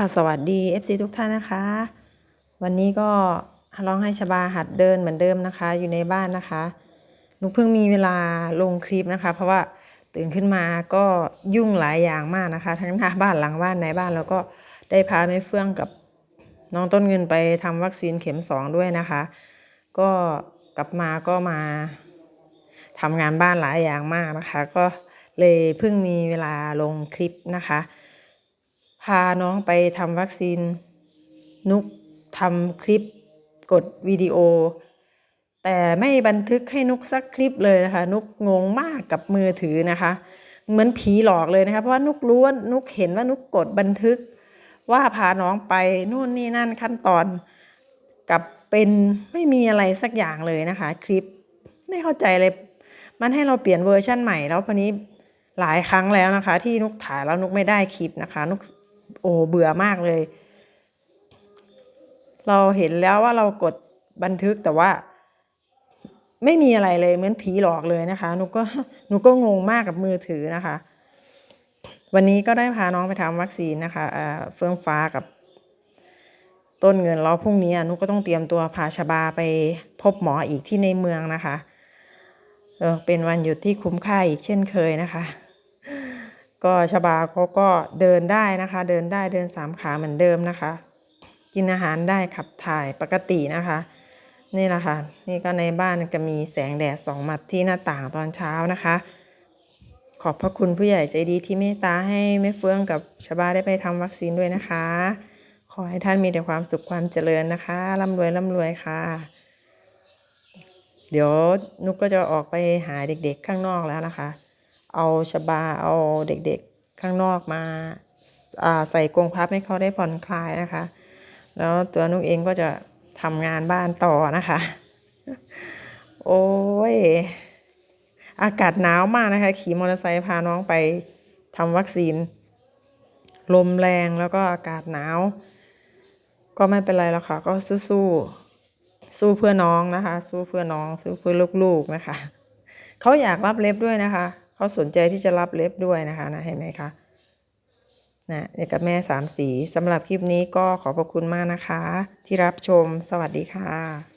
ค่ะสวัสดี FC ทุกท่านนะคะ วันนี้ก็ร้องให้ชบาหัดเดินเหมือนเดิมนะคะ อยู่ในบ้านนะคะหนุกเพิ่งมีเวลาลงคลิปนะคะ เพราะว่าตื่นขึ้นมาก็ยุ่งหลายอย่างมากนะคะ ทั้งหน้าบ้านหลังบ้านในบ้านแล้วก็ได้พาแม่เฟื่องกับน้องต้นเงินไปทำวัคซีนเข็มสองด้วยนะคะ ก็กลับมาก็มาทำงานบ้านหลายอย่างมากนะคะ ก็เลยเพิ่งมีเวลาลงคลิปนะคะ พาน้องไปทำวัคซีน นุกทำคลิปกดวิดีโอ แต่ไม่บันทึกให้นุกสักคลิปเลยนะคะ นุกงงมากกับมือถือนะคะ เหมือนผีหลอกเลยนะคะ เพราะว่านุกรู้ว่านุกเห็นว่านุกกดบันทึก ว่าพาน้องไปนู่นนี่นั่นขั้นตอนกับเป็นไม่มีอะไรสักอย่างเลยนะคะ คลิปไม่เข้าใจเลย มันให้เราเปลี่ยนเวอร์ชั่นใหม่แล้วพอนี้หลายครั้งแล้วนะคะ ที่นุกถ่ายแล้วนุกไม่ได้คลิปนะคะ นุก โอ้เบื่อมากเลย เราเห็นแล้วว่าเรากดบันทึกแต่ว่า ไม่มีอะไรเลยเหมือนผีหลอกเลยนะคะหนูก็หนูก็งงมากกับมือถือนะคะ วันนี้ก็ได้พาน้องไปทำวัคซีนนะคะเอ่อเฟื่องฟ้ากับต้นเงินแล้วพรุ่งนี้หนุก็ต้องเตรียมตัวพาชบาไปพบหมออีกที่ในเมืองนะคะเออเป็นวันหยุดที่คุ้มค่าอีกเช่นเคยนะคะ ก็ชบาเขาก็เดินได้นะคะ เดินได้เดินสามขาเหมือนเดิมนะคะ กินอาหารได้ขับถ่ายปกตินะคะ นี่แหละค่ะ นี่ก็ในบ้านก็มีแสงแดดสองมัดที่หน้าต่างตอนเช้านะคะ ขอบพระคุณผู้ใหญ่ใจดีที่เมตตาให้แม่เฟื่องกับชบาได้ไปทำวัคซีนด้วยนะคะ ขอให้ท่านมีแต่ความสุขความเจริญนะคะร่ำรวยร่ำรวยค่ะ เดี๋ยวนุกก็จะออกไปหาเด็กๆข้างนอกแล้วนะคะ เอาชบาเอาเด็กๆข้างนอกมาอ่าใส่กรงพับให้เขาได้ผ่อนคลายนะคะ แล้วตัวนุกเองก็จะทำงานบ้านต่อนะคะ โอ้ย อากาศหนาวมากนะคะ ขี่มอเตอร์ไซค์พาน้องไปทำวัคซีน ลมแรงแล้วก็อากาศหนาว ก็ไม่เป็นไรแล้วค่ะ ก็สู้ๆสู้เพื่อน้องนะคะ สู้เพื่อน้อง สู้เพื่อลูกๆนะคะ เขาอยากรับเล็บด้วยนะคะ เขาสนใจที่จะรับเล็บด้วยนะคะนะเห็นไหมคะนะเนี่ยกับแม่สามสีสำหรับคลิปนี้ก็ขอขอบคุณมากนะคะ ที่รับชมสวัสดีค่ะ